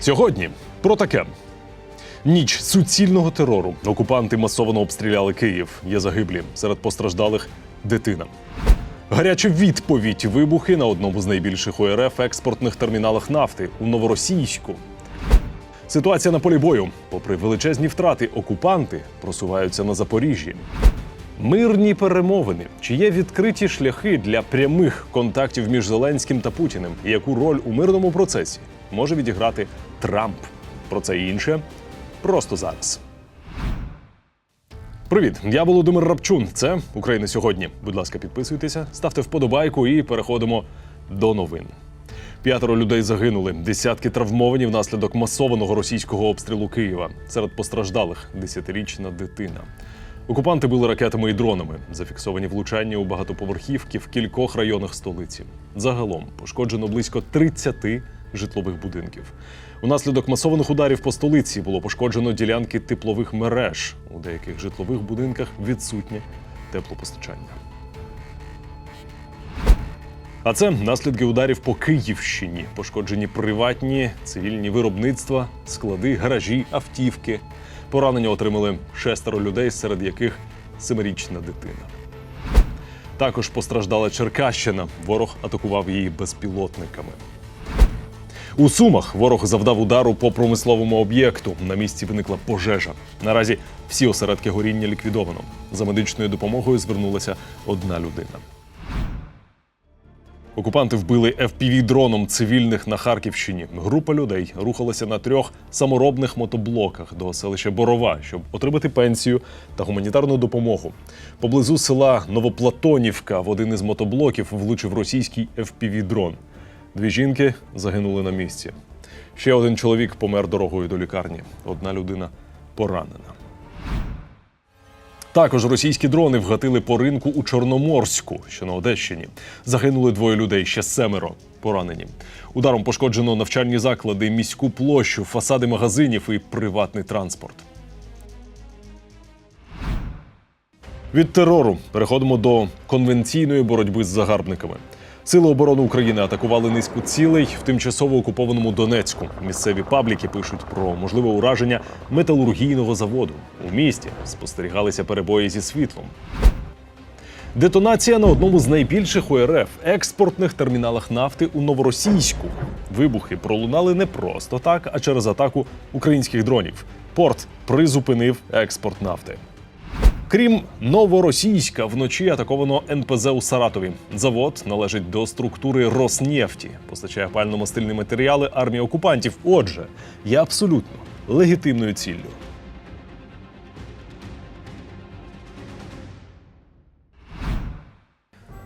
Сьогодні про таке. Ніч суцільного терору. Окупанти масово обстріляли Київ. Є загиблі серед постраждалих дитина. Гаряча відповідь вибухи на одному з найбільших ОРФ експортних терміналах нафти у Новоросійську. Ситуація на полі бою. Попри величезні втрати, окупанти просуваються на Запоріжжі. Мирні перемовини. Чи є відкриті шляхи для прямих контактів між Зеленським та Путіним? І яку роль у мирному процесі може відіграти Трамп? Про це і інше просто зараз. Привіт, я Володимир Рапчун. Це Україна сьогодні. Будь ласка, підписуйтеся, ставте вподобайку і переходимо до новин. П'ятеро людей загинули, десятки травмовані внаслідок масованого російського обстрілу Києва. Серед постраждалих десятирічна дитина. Окупанти били ракетами і дронами. Зафіксовані влучання у багатоповерхівки в кількох районах столиці. Загалом пошкоджено близько 30 житлових будинків. Унаслідок масованих ударів по столиці було пошкоджено ділянки теплових мереж. У деяких житлових будинках відсутнє теплопостачання. А це наслідки ударів по Київщині. Пошкоджені приватні, цивільні виробництва, склади, гаражі, автівки. Поранення отримали шестеро людей, серед яких семирічна дитина. Також постраждала Черкащина. Ворог атакував її безпілотниками. У Сумах ворог завдав удару по промисловому об'єкту. На місці виникла пожежа. Наразі всі осередки горіння ліквідовано. За медичною допомогою звернулася одна людина. Окупанти вбили fpv дроном цивільних на Харківщині. Група людей рухалася на трьох саморобних мотоблоках до селища Борова, щоб отримати пенсію та гуманітарну допомогу. Поблизу села Новоплатонівка в один із мотоблоків влучив російський fpv дрон. Дві жінки загинули на місці. Ще один чоловік помер дорогою до лікарні. Одна людина поранена. Також російські дрони вгатили по ринку у Чорноморську, що на Одещині. Загинули двоє людей, ще семеро поранені. Ударом пошкоджено навчальні заклади, міську площу, фасади магазинів і приватний транспорт. Від терору переходимо до конвенційної боротьби з загарбниками. Сили оборони України атакували низку цілей в тимчасово окупованому Донецьку. Місцеві пабліки пишуть про можливе ураження металургійного заводу. У місті спостерігалися перебої зі світлом. Детонація на одному з найбільших ОРФ експортних терміналах нафти у Новоросійську. Вибухи пролунали не просто так, а через атаку українських дронів. Порт призупинив експорт нафти. Крім новоросійська, вночі атаковано НПЗ у Саратові. Завод належить до структури Роснефті, постачає пально-мастильні матеріали армії окупантів. Отже, є абсолютно легітимною ціллю.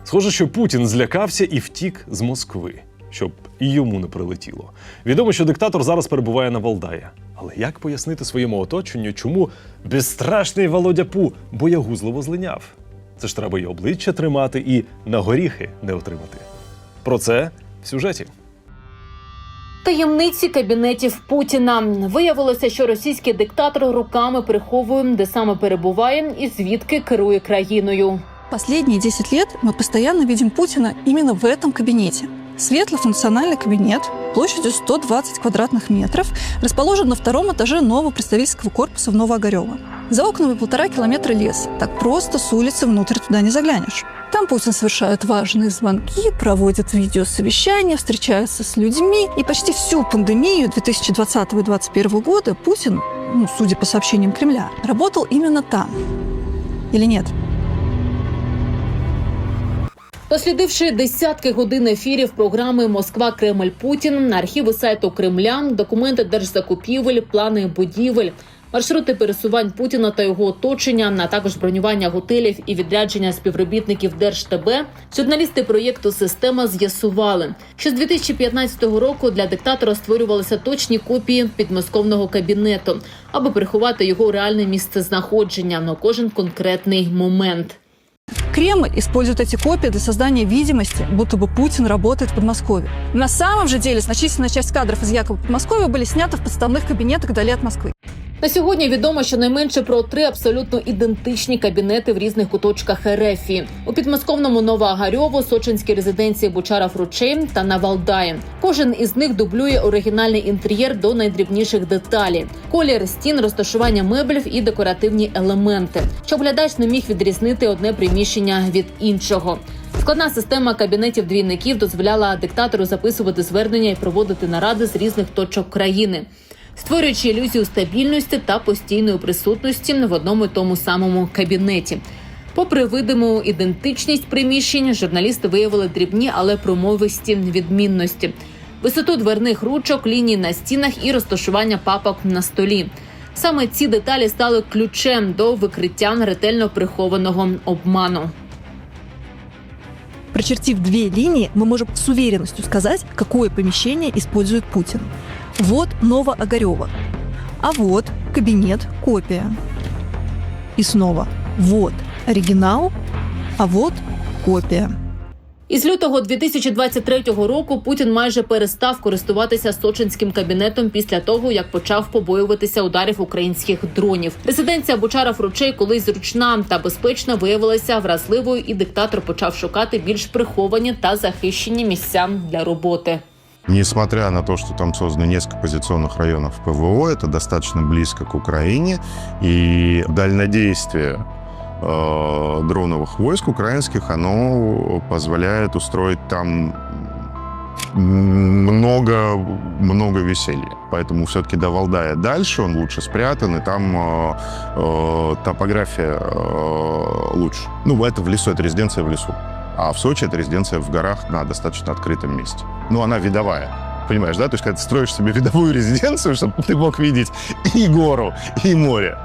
Схоже, що Путін злякався і втік з Москви, щоб і йому не прилетіло. Відомо, що диктатор зараз перебуває на Валдая. Але як пояснити своєму оточенню, чому безстрашний Володя Пу боягузливо злиняв? Це ж треба і обличчя тримати, і на горіхи не отримати. Про це в сюжеті. Таємниці кабінетів Путіна виявилося, що російський диктатор руками приховує, де саме перебуває і звідки керує країною. Последние 10 лет мы постоянно видим Путина именно в этом кабинете. Светлый функциональный кабинет площадью 120 квадратных метров расположен на втором этаже нового представительского корпуса в Новоогарево. За окнами полтора километра лес. Так просто с улицы внутрь туда не заглянешь. Там Путин совершает важные звонки, проводит видеосовещания, встречается с людьми. И почти всю пандемию 2020 и 2021 года Путин, ну, судя по сообщениям Кремля, работал именно там. Или нет? Дослідивши десятки годин ефірів програми Москва Кремль Путін, архіви сайту Кремля, документи держзакупівель, плани будівель, маршрути пересувань Путіна та його оточення, а також бронювання готелів і відрядження співробітників Держтб, журналісти проєкту Система з'ясували, що з 2015 року для диктатора створювалися точні копії підмосковного кабінету, аби приховати його реальне місце знаходження на кожен конкретний момент. Кремль использует эти копии для создания видимости, будто бы Путин работает в Подмосковье. На самом же деле значительная часть кадров из якобы Подмосковья были сняты в подставных кабинетах вдали от Москвы. На сьогодні відомо щонайменше про три абсолютно ідентичні кабінети в різних куточках РФ. у підмосковному Новоагарьово, Сочинській резиденції Бучара Фручей та на Валдаї. Кожен із них дублює оригінальний інтер'єр до найдрібніших деталей: колір стін, розташування меблів і декоративні елементи, щоб глядач не міг відрізнити одне приміщення від іншого. Складна система кабінетів двійників дозволяла диктатору записувати звернення і проводити наради з різних точок країни, створюючи ілюзію стабільності та постійної присутності в одному і тому самому кабінеті. Попри видиму ідентичність приміщень, журналісти виявили дрібні, але промовисті відмінності: висоту дверних ручок, лінії на стінах і розташування папок на столі. Саме ці деталі стали ключем до викриття ретельно прихованого обману. Прочертив две линии, мы можем с уверенностью сказать, какое помещение использует Путин. Вот Новоогарева. А вот кабинет копия. И снова вот оригинал, а вот копия. Із лютого 2023 року Путін майже перестав користуватися сочинським кабінетом після того, як почав побоюватися ударів українських дронів. Резиденція Бучара Фручей, колись зручна та безпечна, виявилася вразливою, і диктатор почав шукати більш приховані та захищені місця для роботи. Несмотря на то, что там создано несколько позиционных районов ПВО, это достаточно близко к Украине, и дальнодействие э, дроновых войск украинских, оно позволяет устроить там много, много веселья. Поэтому все-таки до Валдая дальше, он лучше спрятан, и там э, э, топография э, лучше. Ну, это в лесу, это резиденция в лесу. А в Сочи это резиденция в горах на достаточно открытом месте. Ну, она видовая. Понимаешь, да? То есть, когда ты строишь себе видовую резиденцию, чтобы ты мог видеть и гору, и море.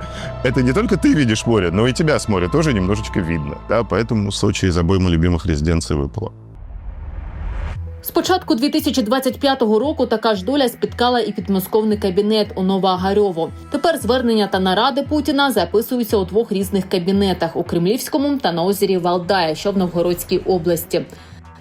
Это не только ты видишь море, но и тебя с моря тоже немножечко видно. Да? Поэтому Сочи из обоймы любимых резиденций выпало. З початку 2025 року така ж доля спіткала і підмосковний кабінет у Новоагарьово. Тепер звернення та наради Путіна записуються у двох різних кабінетах у Кремлівському та на озері Валдая, що в Новгородській області.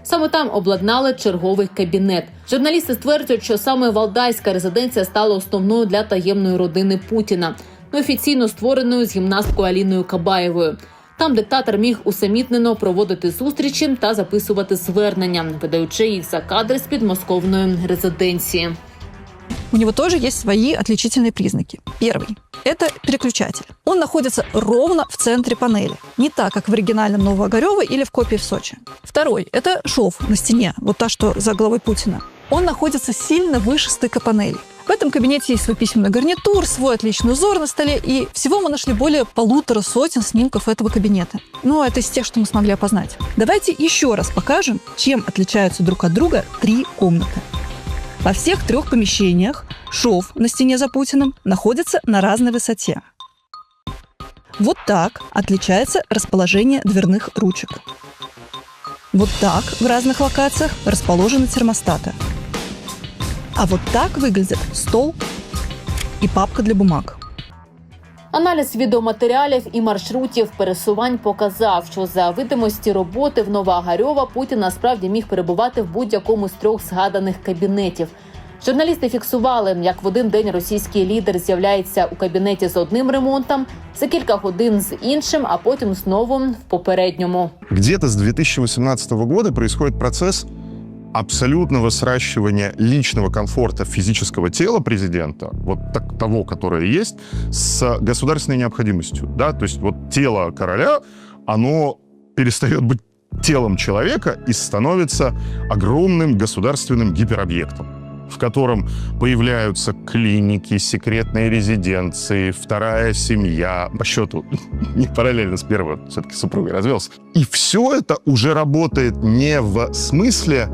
Саме там обладнали черговий кабінет. Журналісти стверджують, що саме Валдайська резиденція стала основною для таємної родини Путіна, неофіційно створеною з гімнасткою Аліною Кабаєвою. Там диктатор міг усамітнено проводити зустрічі та записувати звернення, видаючи їх за кадри з підмосковної резиденції. У него тоже есть свои отличительные признаки. Первый – это переключатель. Он находится ровно в центре панели. Не так, как в оригинальном Новоогарево или в копии в Сочи. Второй – это шов на стене, вот та, что за головой Путина. Он находится сильно выше стыка панели. В этом кабинете есть свой письменный гарнитур, свой отличный узор на столе, и всего мы нашли более полутора сотен снимков этого кабинета. Ну, это из тех, что мы смогли опознать. Давайте еще раз покажем, чем отличаются друг от друга три комнаты. Во всех трех помещениях шов на стене за Путиным находится на разной высоте. Вот так отличается расположение дверных ручек. Вот так в разных локациях расположены термостаты. А вот так выглядит стол и папка для бумаг. Аналіз відеоматеріалів і маршрутів пересувань показав, що за видимості роботи в Новоагарьова Путін насправді міг перебувати в будь-якому з трьох згаданих кабінетів. Журналісти фіксували, як в один день російський лідер з'являється у кабінеті з одним ремонтом, за кілька годин з іншим, а потім знову в попередньому. Где-то с 2018 года происходит процесс абсолютного сращивания личного комфорта физического тела президента, вот так, того, которое есть, с государственной необходимостью. Да? То есть вот тело короля, оно перестает быть телом человека и становится огромным государственным гиперобъектом в котором появляются клиники, секретные резиденции, вторая семья. По счету, не параллельно с первой, все-таки супругой развелся. И все это уже работает не в смысле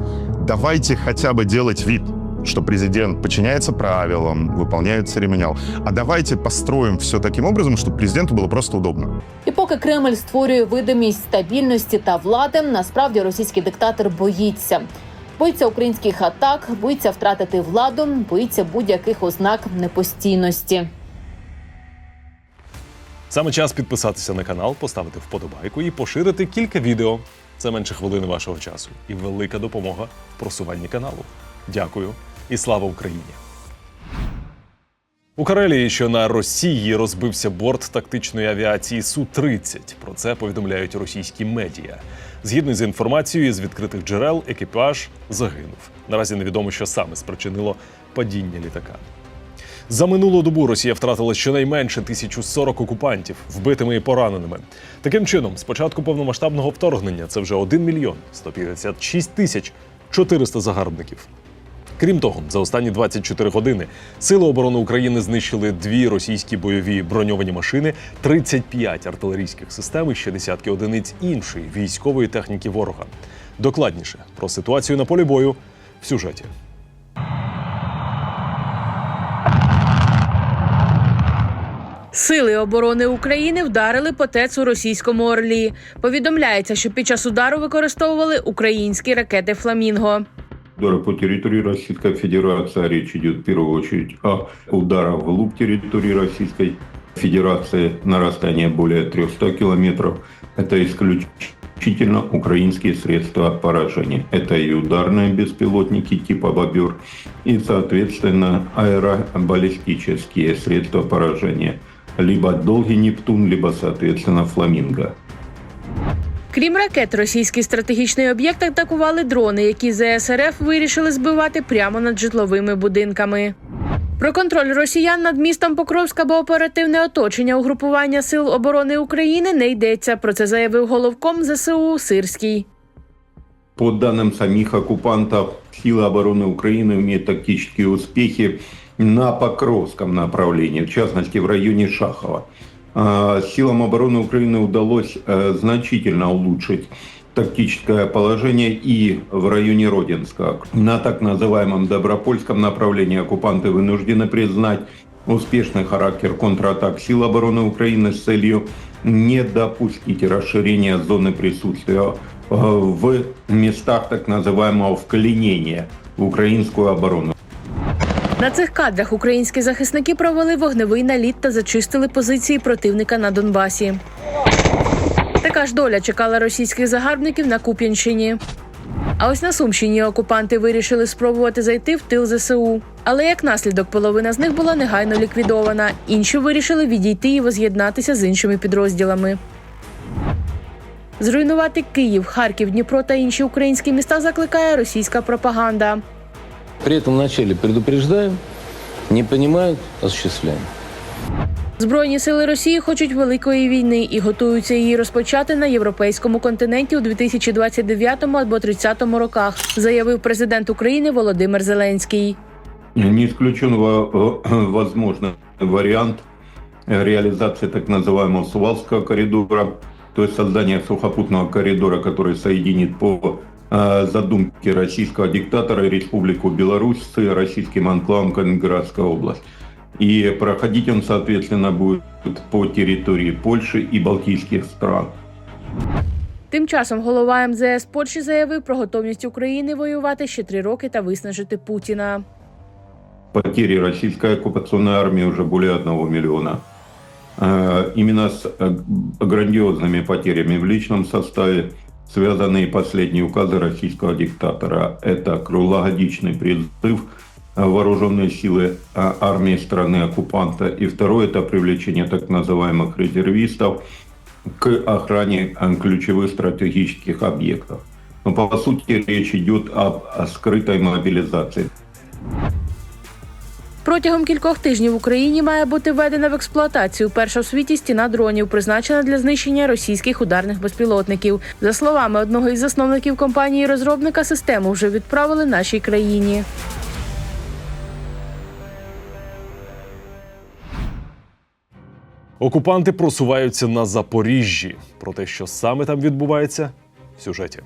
«давайте хотя бы делать вид», что президент подчиняется правилам, выполняет церемониал. А давайте построим все таким образом, чтобы президенту было просто удобно. І поки Кремль створює видимість стабільності та влади, насправді російський диктатор боїться. Боїться українських атак, боїться втратити владу, боїться будь-яких ознак непостійності. Саме час підписатися на канал, поставити вподобайку і поширити кілька відео. Це менше хвилини вашого часу і велика допомога в просуванні каналу. Дякую і слава Україні! У Карелії, що на Росії розбився борт тактичної авіації Су-30. Про це повідомляють російські медіа. Згідно з інформацією з відкритих джерел, екіпаж загинув. Наразі невідомо, що саме спричинило падіння літака. За минулу добу Росія втратила щонайменше 1040 окупантів, вбитими і пораненими. Таким чином, з початку повномасштабного вторгнення це вже 1 мільйон 156 тисяч 400 загарбників. Крім того, за останні 24 години Сили оборони України знищили дві російські бойові броньовані машини, 35 артилерійських систем і ще десятки одиниць іншої військової техніки ворога. Докладніше про ситуацію на полі бою в сюжеті. Сили оборони України вдарили по ТЕЦ у російському Орлі. Повідомляється, що під час удару використовували українські ракети Фламінго. Удара по территории Российской Федерации. Речь идет в первую очередь о ударах вглубь территории Российской Федерации на расстоянии более 300 километров. Это исключительно украинские средства поражения. Это и ударные беспилотники типа «Бобер», и, соответственно, аэробаллистические средства поражения. Либо «Долгий Нептун», либо, соответственно, «Фламинго». Крім ракет, російський стратегічний об'єкт атакували дрони, які ЗСРФ вирішили збивати прямо над житловими будинками. Про контроль росіян над містом Покровськ або оперативне оточення угрупування сил оборони України не йдеться. Про це заявив головком ЗСУ Сирський. По данным самих оккупантов, силы обороны Украины имеют тактические успехи на Покровском направлении, в частности в районе Шахова. А, Силам обороны Украины удалось э, значительно улучшить тактическое положение и в районе Родинска. На так называемом Добропольском направлении оккупанты вынуждены признать успешный характер контратак сил обороны Украины с целью не допустить расширения зоны присутствия э, в местах так называемого вклинения в украинскую оборону. На цих кадрах українські захисники провели вогневий наліт та зачистили позиції противника на Донбасі. Така ж доля чекала російських загарбників на Куп'янщині. А ось на Сумщині окупанти вирішили спробувати зайти в тил ЗСУ. Але як наслідок, половина з них була негайно ліквідована. Інші вирішили відійти і воз'єднатися з іншими підрозділами. Зруйнувати Київ, Харків, Дніпро та інші українські міста закликає російська пропаганда. При этом вначале предупреждаем, не понимают, осуществляем. Збройні сили Росії хочуть великої війни і готуються її розпочати на європейському континенті у 2029 або 30 роках, заявив президент України Володимир Зеленський. Не исключен во- э, возможный вариант реализации так называемого Сувалского коридора, то есть создания сухопутного коридора, который соединит по э, задумке российского диктатора Республику Беларусь с российским анклавом Калининградская область. И проходить он, соответственно, будет по территории Польши и Балтийских стран. Тим часом голова МЗС Польщі заявив про готовність України воювати ще три роки та виснажити Путіна. потери российской оккупационной армии уже более одного миллиона. Э, Именно с э, грандиозными потерями в личном составе связаны и последние указы российского диктатора. Это круглогодичный призыв вооруженные силы э, армии страны-оккупанта. И второе – это привлечение так называемых резервистов к охране э, ключевых стратегических объектов. Но по сути речь идет об скрытой мобилизации. Протягом кількох тижнів в Україні має бути введена в експлуатацію перша в світі стіна дронів, призначена для знищення російських ударних безпілотників. За словами одного із засновників компанії розробника, систему вже відправили нашій країні. Окупанти просуваються на Запоріжжі. Про те, що саме там відбувається, в сюжеті.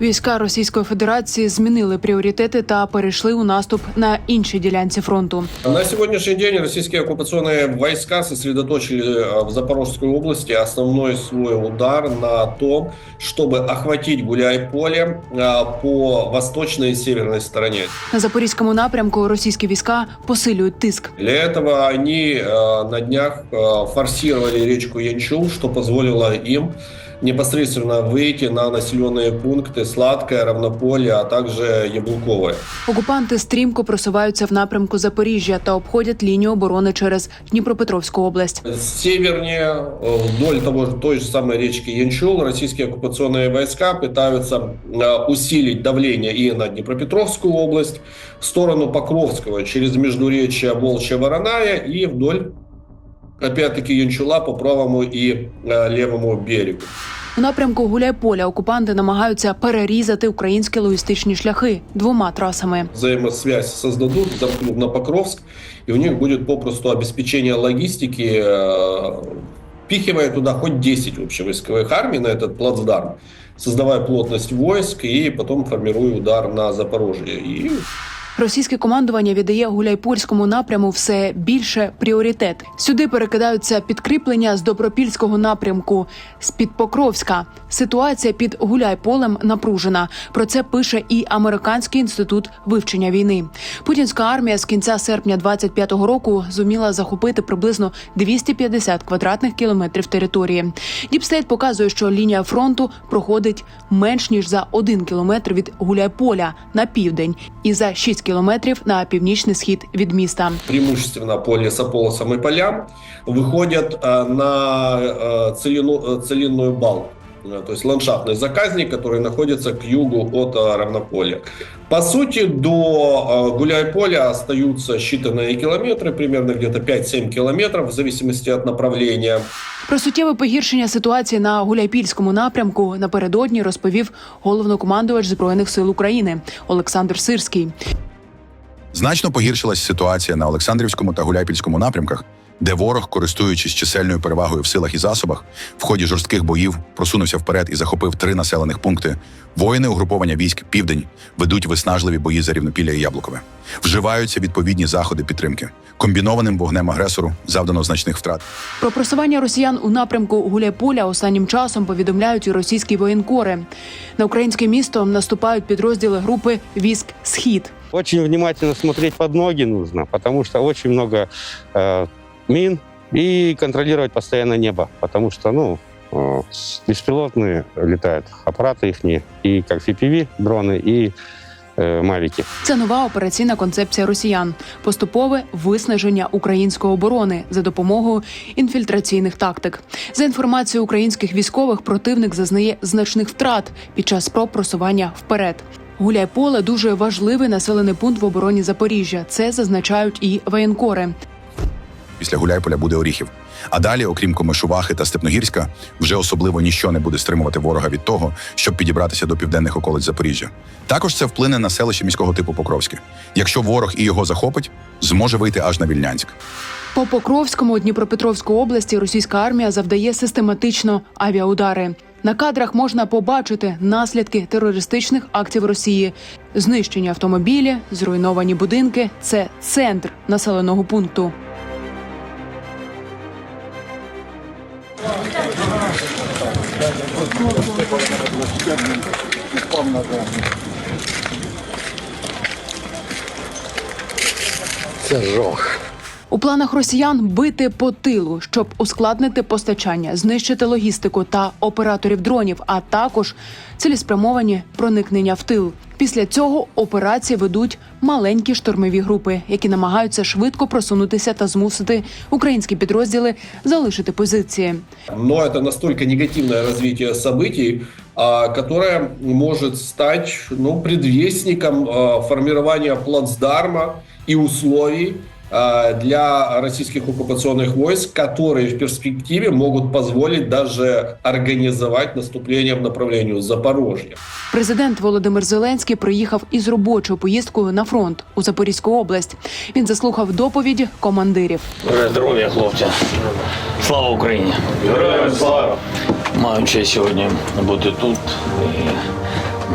Війська Російської Федерації змінили пріоритети та перейшли у наступ на іншій ділянці фронту. На сегодняшний день российские оккупационные войска сосредоточили э, в Запорожской области основной свой удар на том, чтобы охватить Гуляй-Поле э, по восточной и северной стороне. На запорізькому напрямку російські війська посилюють тиск. Для этого они э, на днях э, форсировали речку Янчул, что позволило им непосредственно выйти на населенные пункты Сладкое, Равнополе, а также Яблуковое. Окупанти стрімко просуваються в напрямку Запоріжжя та обходять лінію оборони через Дніпропетровську область. Севернее, э, вдоль того, же- той же самой речки Янчул, российские оккупационные войска пытаются э, усилить давление и на Днепропетровскую область, в сторону Покровского, через междуречье Волчья-Вороная и вдоль, опять-таки, Янчула по правому и э, левому берегу. У напрямку Гуляйполя окупанти намагаються перерізати українські логістичні шляхи двома трасами. Взаимосвязь создадут, замкнут на Покровск, и у них будет попросту обеспечение логистики, э, впихивая туда хоть 10 общевойсковых армий на этот плацдарм, создавая плотность войск и потом формируя удар на Запорожье. И Російське командування віддає Гуляйпольському напряму все більше пріоритет. Сюди перекидаються підкріплення з Добропільського напрямку з під Покровська. Ситуація під Гуляйполем напружена. Про це пише і Американський інститут вивчення війни. Путінська армія з кінця серпня 25-го року зуміла захопити приблизно 250 квадратних кілометрів території. Діпстейт показує, що лінія фронту проходить менш ніж за один кілометр від Гуляйполя на південь і за 6 кілометрів на північний схід від міста. преимущественно по лесополосам и полям, выходят э, на э, целину- э, целинную балку. Э, То есть ландшафтный заказник, который находится к югу от э, равнополя. По сути, до э, Гуляйполя остаются считанные километры, примерно где-то 5-7 километров, в зависимости от направления. Про суттєве погіршення ситуації на Гуляйпільському напрямку напередодні розповів головнокомандувач збройних сил України Олександр Сирський. Значно погіршилась ситуація на Олександрівському та Гуляйпільському напрямках, де ворог, користуючись чисельною перевагою в силах і засобах, в ході жорстких боїв просунувся вперед і захопив три населених пункти. Воїни угруповання військ Південь ведуть виснажливі бої за рівнопілля і Яблукове. Вживаються відповідні заходи підтримки. Комбінованим вогнем агресору завдано значних втрат. Про просування росіян у напрямку Гуляйполя останнім часом повідомляють і російські воєнкори. На українське місто наступають підрозділи групи військ Схід. Очень внимательно смотреть под ноги нужно, потому что очень много э, мин и контролировать постоянно небо, потому что, ну, э, беспилотные летают аппараты их, и как CPV дроны, и э, мавики. Це нова операційна концепція росіян, поступове виснаження української оборони за допомогою інфільтраційних тактик. За інформацією українських військових, противник зазнає значних втрат під час спроб просування вперед. Гуляйполе дуже важливий населений пункт в обороні Запоріжжя. Це зазначають і воєнкори. Після Гуляйполя буде Оріхів. А далі, окрім Комишувахи та Степногірська, вже особливо ніщо не буде стримувати ворога від того, щоб підібратися до південних околиць Запоріжжя. Також це вплине на селище міського типу Покровське. Якщо ворог і його захопить, зможе вийти аж на Вільнянськ. По Покровському Дніпропетровської області російська армія завдає систематично авіаудари. На кадрах можна побачити наслідки терористичних актів Росії: знищені автомобілі, зруйновані будинки. Це центр населеного пункту. Це жох. У планах росіян бити по тилу, щоб ускладнити постачання, знищити логістику та операторів дронів, а також цілеспрямовані проникнення в тил. Після цього операції ведуть маленькі штурмові групи, які намагаються швидко просунутися та змусити українські підрозділи залишити позиції. Но это настолько негативное развитие событий, которое может стать ну, предвестником формирования плацдарма и условий для российских оккупационных войск, которые в перспективе могут позволить даже организовать наступление в направлении Запорожья. Президент Володимир Зеленський приїхав із робочою поїздкою на фронт у Запорізьку область. Він заслухав доповіді командирів. Здоров'я, хлопці. Слава Україні! Героям слава! Маю честь сьогодні бути тут і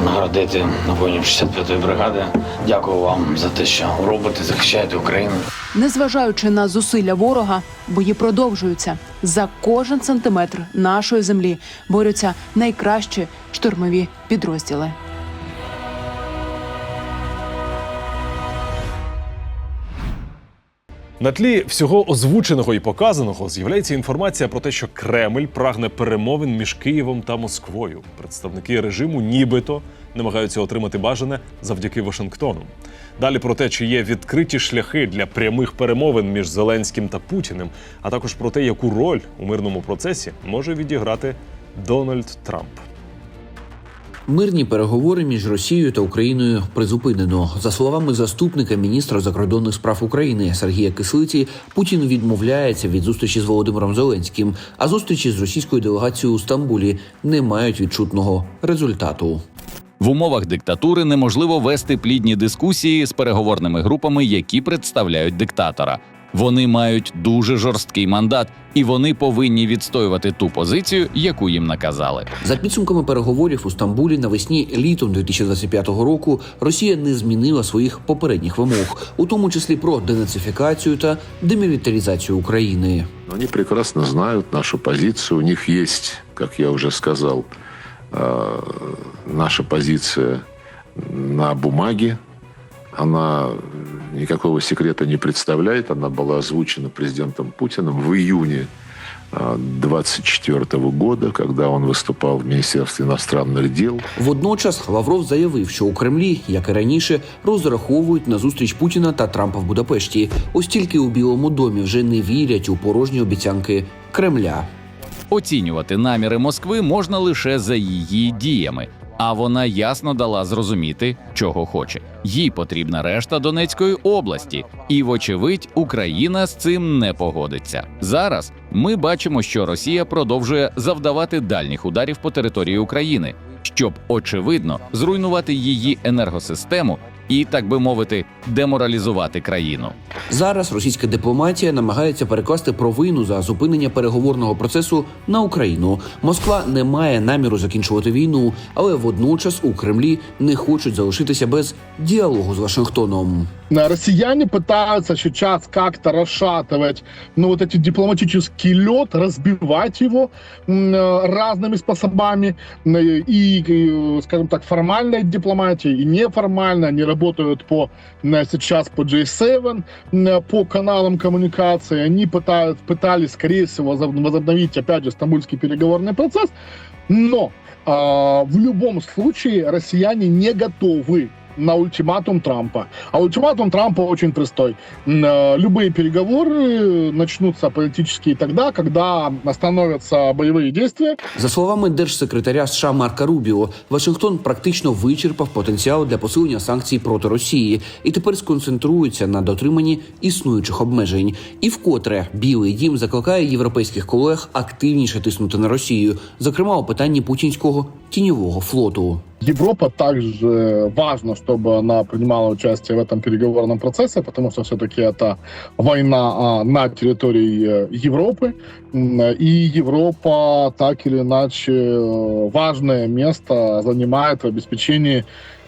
наградити воїнів 65-ї бригади. Дякую вам за те, що робите, захищаєте Україну. Незважаючи на зусилля ворога, бої продовжуються. За кожен сантиметр нашої землі борються найкращі штурмові підрозділи. На тлі всього озвученого і показаного з'являється інформація про те, що Кремль прагне перемовин між Києвом та Москвою. Представники режиму нібито намагаються отримати бажане завдяки Вашингтону. Далі про те, чи є відкриті шляхи для прямих перемовин між Зеленським та Путіним, а також про те, яку роль у мирному процесі може відіграти Дональд Трамп. Мирні переговори між Росією та Україною призупинено. За словами заступника міністра закордонних справ України Сергія Кислиці, Путін відмовляється від зустрічі з Володимиром Зеленським, а зустрічі з російською делегацією у Стамбулі не мають відчутного результату. В умовах диктатури неможливо вести плідні дискусії з переговорними групами, які представляють диктатора. Вони мають дуже жорсткий мандат, і вони повинні відстоювати ту позицію, яку їм наказали. За підсумками переговорів у Стамбулі навесні літом 2025 року Росія не змінила своїх попередніх вимог, у тому числі про денацифікацію та демілітаризацію України. Они прекрасно знают нашу позицию. У них есть, как я уже сказал, э, наша позиция на бумаге. Она никакого секрета не представляет. Она была озвучена президентом Путиным в июне 2024 года, когда он выступал в Министерстве иностранных дел. Водночас Лавров заявив, що у Кремлі, як і раніше, розраховують на зустріч Путіна та Трампа в Будапешті. Ось тільки у Білому домі вже не вірять у порожні обіцянки Кремля. Оцінювати наміри Москви можна лише за її діями. А вона ясно дала зрозуміти, чого хоче. Їй потрібна решта Донецької області, і, вочевидь, Україна з цим не погодиться. Зараз ми бачимо, що Росія продовжує завдавати дальніх ударів по території України, щоб очевидно зруйнувати її енергосистему і, так би мовити, деморалізувати країну. Зараз російська дипломатія намагається перекласти провину за зупинення переговорного процесу на Україну. Москва не має наміру закінчувати війну, але водночас у Кремлі не хочуть залишитися без діалогу з Вашингтоном. Россияне пытаются сейчас как-то расшатывать, ну, вот эти дипломатический лед, разбивать его м, э, разными способами. М, И, и, скажем так, формальная дипломатия и неформальная. Они работают по, м, сейчас по J7, м, по каналам коммуникации. Они пытают, пытались, скорее всего, возоб- возобновить, опять же, стамбульский переговорный процесс. Но а, в любом случае россияне не готовы на ультиматум Трампа. А ультиматум Трампа очень простой. М, э, Любые переговоры начнутся политические тогда, когда остановятся боевые действия. За словами держсекретаря США Марка Рубіо, Вашингтон практично вичерпав потенціал для посилення санкцій проти Росії і тепер сконцентрується на дотриманні існуючих обмежень. І вкотре Білий Дім закликає європейських колег активніше тиснути на Росію, зокрема у питанні путінського тіньового флоту. Европа также важно, чтобы она принимала участие в этом переговорном процессе, потому что все-таки это война а, на территории э, Европы. М, И Европа так или иначе э, важное место занимает в обеспечении, э,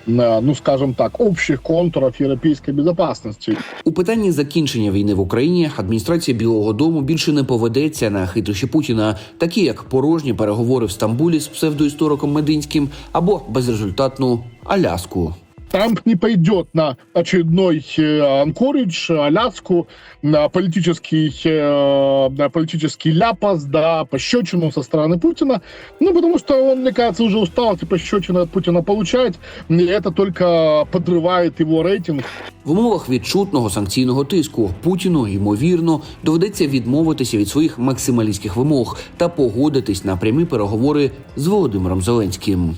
ну скажем так, общих контуров європейської безпеки. У питанні закінчення війни в Україні адміністрація Білого Дому більше не поведеться на хитрощі Путіна, такі як порожні переговори в Стамбулі з псевдоісториком Мединським або безрезультатну Аляску. Трамп не пойдет на очередной э, Анкоридж, Аляску, на политический, э, на политический ляпас, да, пощечину со стороны Путина. Ну, потому что он, мне кажется, уже устал эти пощечины от Путина получать. И это только подрывает его рейтинг. В умовах відчутного санкційного тиску Путіну ймовірно доведеться відмовитися від своїх максималістських вимог та погодитись на прямі переговори з Володимиром Зеленським.